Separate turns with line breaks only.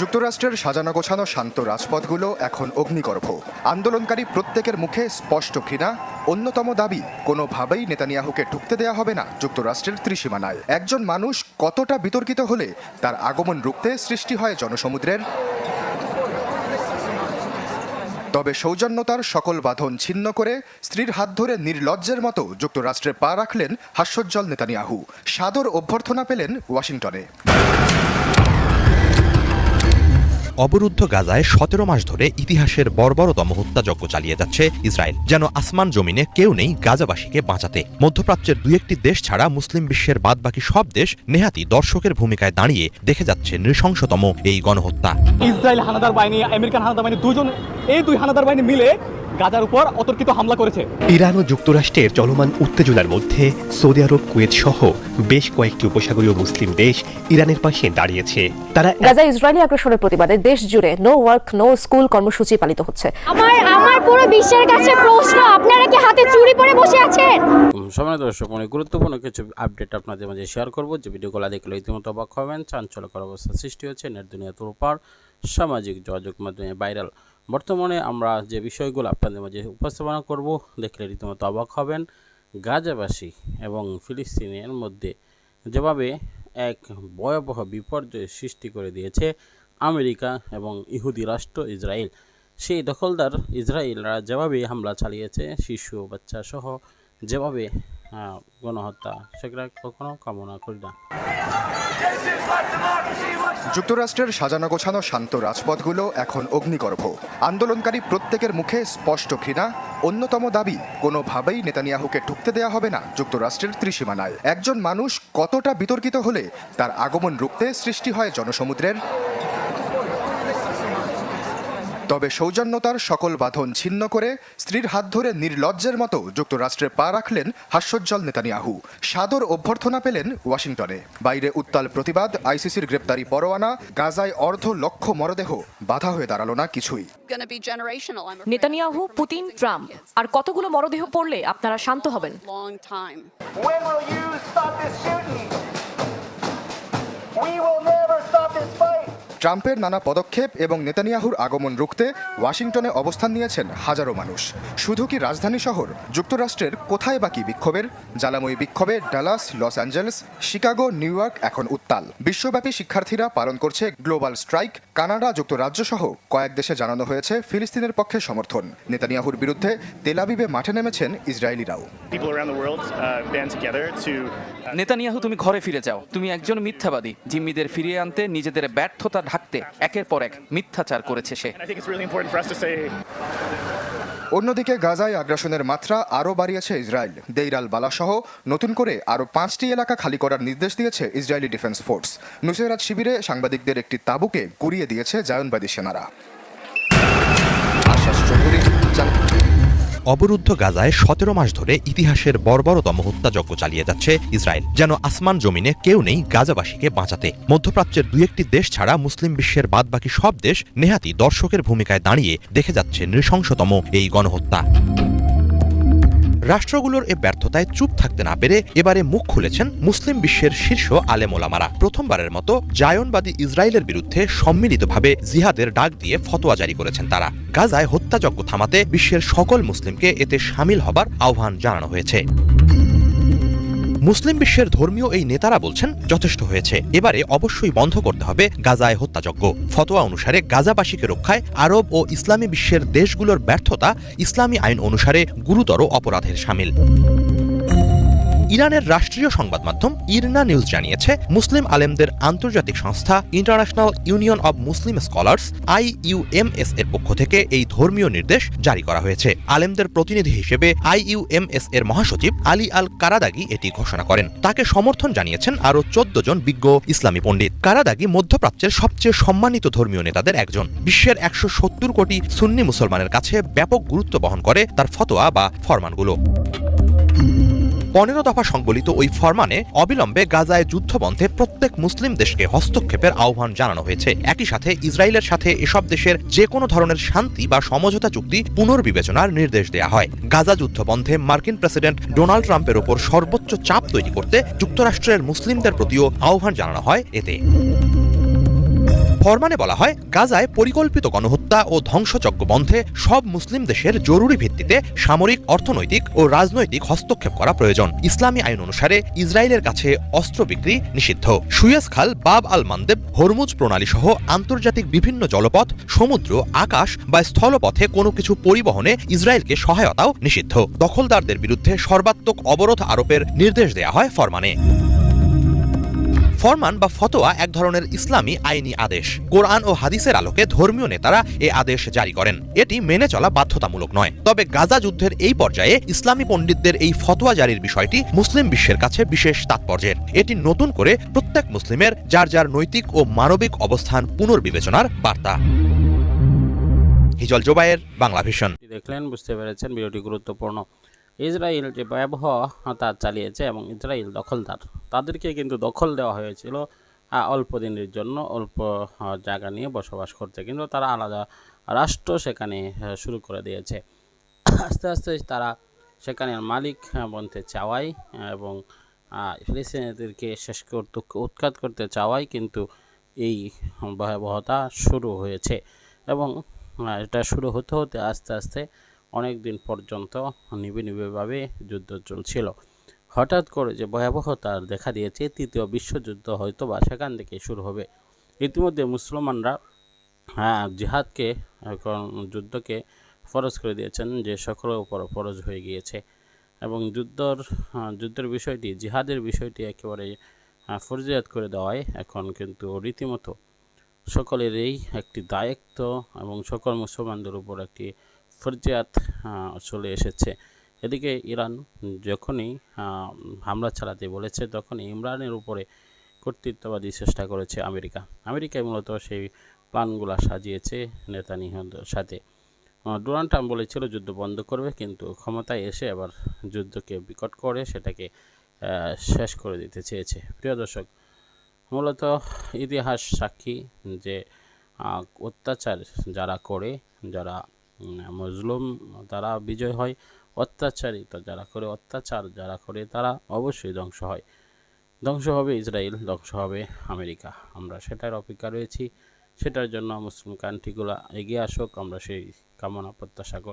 যুক্তরাষ্ট্রের সাজানো গোছানো শান্ত রাজপথগুলো এখন অগ্নিগর্ভ। আন্দোলনকারী প্রত্যেকের মুখে স্পষ্ট ঘৃণা, অন্যতম দাবি, কোনোভাবেই নেতানিয়াহুকে ঢুকতে দেয়া হবে না যুক্তরাষ্ট্রের ত্রিসীমানায়। একজন মানুষ কতটা বিতর্কিত হলে তার আগমন রুখতে সৃষ্টি হয় জনসমুদ্রের। তবে সৌজন্যতার সকল বাঁধন ছিন্ন করে স্ত্রীর হাত ধরে নির্লজ্জের মতো যুক্তরাষ্ট্রে পা রাখলেন হাস্যোজ্জ্বল নেতানিয়াহু। সাদর অভ্যর্থনা পেলেন ওয়াশিংটনে।
অবরুদ্ধ গাজায় সতেরো মাস ধরে ইতিহাসের বর্বরতম হত্যাযজ্ঞ চালিয়ে যাচ্ছে ইসরায়েল। যেন আসমান জমিনে কেউ নেই গাজাবাসীকে বাঁচাতে। মধ্যপ্রাচ্যের দুই একটি দেশ ছাড়া মুসলিম বিশ্বের বাদ বাকি সব দেশ নেহাতি দর্শকের ভূমিকায় দাঁড়িয়ে দেখে যাচ্ছে নৃশংসতম এই গণহত্যা।
ইসরায়েল হানাদার বাহিনী, আমেরিকান হানাদার বাহিনী, দুজন, এই দুই হানাদার বাহিনী মিলে গাজার উপর অতর্কিত হামলা করেছে।
ইরান ও যুক্তরাষ্ট্রের চলমান উত্তেজনার মধ্যে সৌদি আরব কুয়েত সহ বেশ কয়েকটি উপসাগরীয় মুসলিম দেশ ইরানের পাশে দাঁড়িয়েছে। তারা
গাজা ইসরায়েলি আগ্রাসনের প্রতিবাদে দেশ জুড়ে নো ওয়ার্ক নো স্কুল কর্মসূচি পালিত হচ্ছে।
আমার আমার পুরো বিশ্বের কাছে প্রশ্ন আপনারা কি হাতে চুরি পরে বসে আছেন?
সময় দর্শক অনেক গুরুত্বপূর্ণ কিছু আপডেট আপনাদের মাঝে শেয়ার করব। যে ভিডিওগুলো দেখলে ইতিমধ্যে অবাক হবেন চাঞ্চল্যকর অবস্থা সৃষ্টি হচ্ছে নেট দুনিয়া তোরপার সামাজিক যোগাযোগ মাধ্যমে ভাইরাল বর্তমানে আমরা যে বিষয়গুলো আপনাদের মাঝে উপস্থাপনা করব, দেখলে রীতিমতো অবাক হবেন। গাজাবাসী এবং ফিলিস্তিনের মধ্যে যেভাবে এক ভয়াবহ বিপর্যয় সৃষ্টি করে দিয়েছে আমেরিকা এবং ইহুদি রাষ্ট্র ইসরায়েল, সেই দখলদার ইসরায়েলরা যেভাবে হামলা চালিয়েছে, শিশু বাচ্চা সহ যেভাবে গণহত্যা, সেগুলো কখনো কামনা করি না।
যুক্তরাষ্ট্রের সাজানো গোছানো শান্ত রাজপথগুলো এখন অগ্নিগর্ভ। আন্দোলনকারী প্রত্যেকের মুখে স্পষ্ট ঘৃণা, অন্যতম দাবি, কোনোভাবেই নেতানিয়াহুকে ঢুকতে দেয়া হবে না যুক্তরাষ্ট্রের ত্রিসীমানায়। একজন মানুষ কতটা বিতর্কিত হলে তার আগমন রুখতে সৃষ্টি হয় জনসমুদ্রের তবে সৌজন্যতার সকল বাঁধন ছিন্ন করে স্ত্রীর হাত ধরে নির্লজ্জের মতো যুক্তরাষ্ট্রে পা রাখলেন হাস্যোজ্জ্বল নেতানিয়াহু। সাদর অভ্যর্থনা পেলেন ওয়াশিংটনে। বাইরে উত্তাল প্রতিবাদ আইসিসির গ্রেপ্তারি পরোয়ানা গাজায় অর্ধ লক্ষ মরদেহ। বাধা হয়ে দাঁড়াল না কিছুই.
Netanyahu Putin Trump. আর কতগুলো মরদেহ পড়লে আপনারা শান্ত হবেন?
We will never stop this fight.
ট্রাম্পের নানা পদক্ষেপ এবং নেতানিয়াহুর আগমন রুখতে ওয়াশিংটনে অবস্থান নিয়েছেন হাজারো মানুষ। শুধু কি রাজধানী শহর যুক্তরাষ্ট্রের কোথায় বাকি বিক্ষোভের? জ্বালাময়ী বিক্ষোভে Dallas Los Angeles Chicago New York এখন উত্তাল। বিশ্বব্যাপী শিক্ষার্থীরা পালন করছে গ্লোবাল স্ট্রাইক। কানাডা যুক্তরাজ্য সহ কয়েক দেশে জানানো হয়েছে ফিলিস্তিনের পক্ষে সমর্থন। নেতানিয়াহুর বিরুদ্ধে তেলাবিবে মাঠে নেমেছেন ইসরায়েলিরাও।
Uh, uh,
নেতানিয়াহু তুমি ঘরে ফিরে যাও। তুমি একজন মিথ্যাবাদী। জিম্মিদের ফিরিয়ে আনতে নিজেদের ব্যর্থতা ঢাকতে একের পর এক মিথ্যাচার করেছে সে।
অন্যদিকে গাজায় আগ্রাসনের মাত্রা আরও বাড়িয়েছে ইসরায়েল। দেইরাল বালাসহ নতুন করে আরও পাঁচটি এলাকা খালি করার নির্দেশ দিয়েছে ইসরায়েলি ডিফেন্স ফোর্স। নুসেরাত শিবিরে সাংবাদিকদের একটি তাঁবুকে গুড়িয়ে দিয়েছে জায়নবাদী সেনারা।
অবরুদ্ধ গাজায় সতেরো মাস ধরে ইতিহাসের বর্বরতম হত্যাযজ্ঞ চালিয়ে যাচ্ছে ইসরায়েল। যেন আসমান জমিনে কেউ নেই গাজাবাসীকে বাঁচাতে। মধ্যপ্রাচ্যের দুই একটি দেশ ছাড়া মুসলিম বিশ্বের বাদবাকি সব দেশ নেহাতি দর্শকের ভূমিকায় দাঁড়িয়ে দেখে যাচ্ছে নৃশংসতম এই গণহত্যা। রাষ্ট্রগুলোর এ ব্যর্থতায় চুপ থাকতে না পেরে এবারে মুখ খুলেছেন মুসলিম বিশ্বের শীর্ষ আলেমোলামারা। প্রথমবারের মতো জায়নবাদী ইসরায়েলের বিরুদ্ধে সম্মিলিতভাবে জিহাদের ডাক দিয়ে ফতোয়া জারি করেছেন তারা। গাজায় হত্যাযজ্ঞ থামাতে বিশ্বের সকল মুসলিমকে এতে সামিল হবার আহ্বান জানানো হয়েছে। মুসলিম বিশ্বের ধর্মীয় এই নেতারা বলছেন, যথেষ্ট হয়েছে। এবারে অবশ্যই বন্ধ করতে হবে গাজায় হত্যাযজ্ঞ। ফতোয়া অনুসারে গাজাবাসীকে রক্ষায় আরব ও ইসলামী বিশ্বের দেশগুলোর ব্যর্থতা ইসলামী আইন অনুসারে গুরুতর অপরাধের সামিল। ইরানের রাষ্ট্রীয় সংবাদ মাধ্যম ইরনা নিউজ জানিয়েছে, মুসলিম আলেমদের আন্তর্জাতিক সংস্থা international union of Muslim scholars IUMS এর পক্ষ থেকে এই ধর্মীয় নির্দেশ জারি করা হয়েছে। আলেমদের প্রতিনিধি হিসেবে আইইউএমএস এর মহাসচিব আলী আল কারাদাগি এটি ঘোষণা করেন। তাকে সমর্থন জানিয়েছেন আরও চোদ্দ জন বিজ্ঞ ইসলামী পণ্ডিত। কারাদাগি মধ্যপ্রাচ্যের সবচেয়ে সম্মানিত ধর্মীয় নেতাদের একজন। বিশ্বের একশো সত্তর কোটি সুন্নি মুসলমানের কাছে ব্যাপক গুরুত্ব বহন করে তার ফতোয়া বা ফরমানগুলো। পনেরো দফা সংবলিত ওই ফরমানে অবিলম্বে গাজায় যুদ্ধবন্ধে প্রত্যেক মুসলিম দেশকে হস্তক্ষেপের আহ্বান জানানো হয়েছে। একই সাথে ইসরায়েলের সাথে এসব দেশের যে কোনো ধরনের শান্তি বা সমঝোতা চুক্তি পুনর্বিবেচনার নির্দেশ দেওয়া হয়। গাজা যুদ্ধবন্ধে মার্কিন প্রেসিডেন্ট ডোনাল্ড ট্রাম্পের ওপর সর্বোচ্চ চাপ তৈরি করতে যুক্তরাষ্ট্রের মুসলিমদের প্রতিও আহ্বান জানানো হয় এতে। ফরমানে বলা হয়, গাজায় পরিকল্পিত গণহত্যা ও ধ্বংসযজ্ঞ বন্ধে সব মুসলিম দেশের জরুরি ভিত্তিতে সামরিক, অর্থনৈতিক ও রাজনৈতিক হস্তক্ষেপ করা প্রয়োজন। ইসলামী আইন অনুসারে ইসরায়েলের কাছে অস্ত্র বিক্রি নিষিদ্ধ। সুয়েজ খাল, বাব আল মান্দেব, হরমুজ প্রণালী সহ আন্তর্জাতিক বিভিন্ন জলপথ, সমুদ্র, আকাশ বা স্থলপথে কোনো কিছু পরিবহনে ইসরায়েলকে সহায়তাও নিষিদ্ধ। দখলদারদের বিরুদ্ধে সর্বাত্মক অবরোধ আরোপের নির্দেশ দেয়া হয় ফরমানে। ফরমান বা ফতোয়া এক ধরনের ইসলামী আইনি আদেশ। কোরআন ও হাদিসের আলোকে ধর্মীয় নেতারা এ আদেশ জারি করেন। এটি মেনে চলা বাধ্যতামূলক নয়। তবে গাজা যুদ্ধের এই পর্যায়ে ইসলামী পণ্ডিতদের এই ফতোয়া জারির বিষয়টি মুসলিম বিশ্বের কাছে বিশেষ তাৎপর্যের। এটি নতুন করে প্রত্যেক মুসলিমের যার যার নৈতিক ও মানবিক অবস্থান পুনর্বিবেচনার বার্তা। হিজল জোবায়ের বাংলা ভিশন
দেখলেন, বুঝতে পেরেছেন, ভিডিওটি গুরুত্বপূর্ণ। ইসরায়েল যে ব্যবহার চালিয়েছে এবং ইসরায়েল দখলদার। তাদেরকে কিন্তু দখল দেওয়া হয়েছিল অল্প দিনের জন্য, অল্প জায়গা নিয়ে বসবাস করতে। কিন্তু তারা আলাদা রাষ্ট্র সেখানে শুরু করে দিয়েছে। আস্তে আস্তে তারা সেখানে মালিক বনতে চাওয়াই এবং ফিলিস্তিনিদেরকে শেষ করতে, উৎখাত করতে চাওয়াই কিন্তু এই ভয়াবহতা শুরু হয়েছে। এবং এটা শুরু হতে হতে আস্তে আস্তে অনেক দিন পর্যন্ত নিবে নিবেভাবে যুদ্ধ চলছিল। হঠাৎ করে যে ভয়াবহতা দেখা দিয়েছে, তৃতীয় বিশ্বযুদ্ধ হয়তো বা সেখান থেকে শুরু হবে। ইতিমধ্যে মুসলমানরা হ্যাঁ জিহাদকে যুদ্ধকে ফরজ করে দিয়েছেন যে সকলের উপর ফরজ হয়ে গিয়েছে। এবং যুদ্ধর যুদ্ধের বিষয়টি, জিহাদের বিষয়টি একেবারে ফরজিয়াত করে দেওয়ায় এখন কিন্তু রীতিমতো সকলেরই একটি দায়িত্ব এবং সকল মুসলমানদের উপর একটি ফরজিয়াত চলে এসেছে। এদিকে ইরান যখনই হামলা চালাতে বলেছে, তখনই ইমরানের উপরে কর্তৃত্ববাদী চেষ্টা করেছে আমেরিকা। আমেরিকায় মূলত সেই প্ল্যানগুলো সাজিয়েছে নেতানিয়াহুর সাথে। ডোনাল্ড ট্রাম্প বলেছিল, যুদ্ধ বন্ধ করবে, কিন্তু ক্ষমতায় এসে আবার যুদ্ধকে বিকট করে সেটাকে শেষ করে দিতে চেয়েছে। প্রিয় দর্শক, মূলত ইতিহাস সাক্ষী যে অত্যাচার যারা করে, যারা মজলুম তারা বিজয় হয় অত্যাচারিত যারা করে অত্যাচার, যারা করে তারা অবশ্যই ধ্বংস হয়। ধ্বংস হবে ইসরায়েল, ধ্বংস হবে আমেরিকা। আমরা সেটার অপেক্ষা রয়েছি। সেটার জন্য মুসলিম কান্ট্রিগুলো এগিয়ে আসুক। আমরা সেই কামনা প্রত্যাশা করি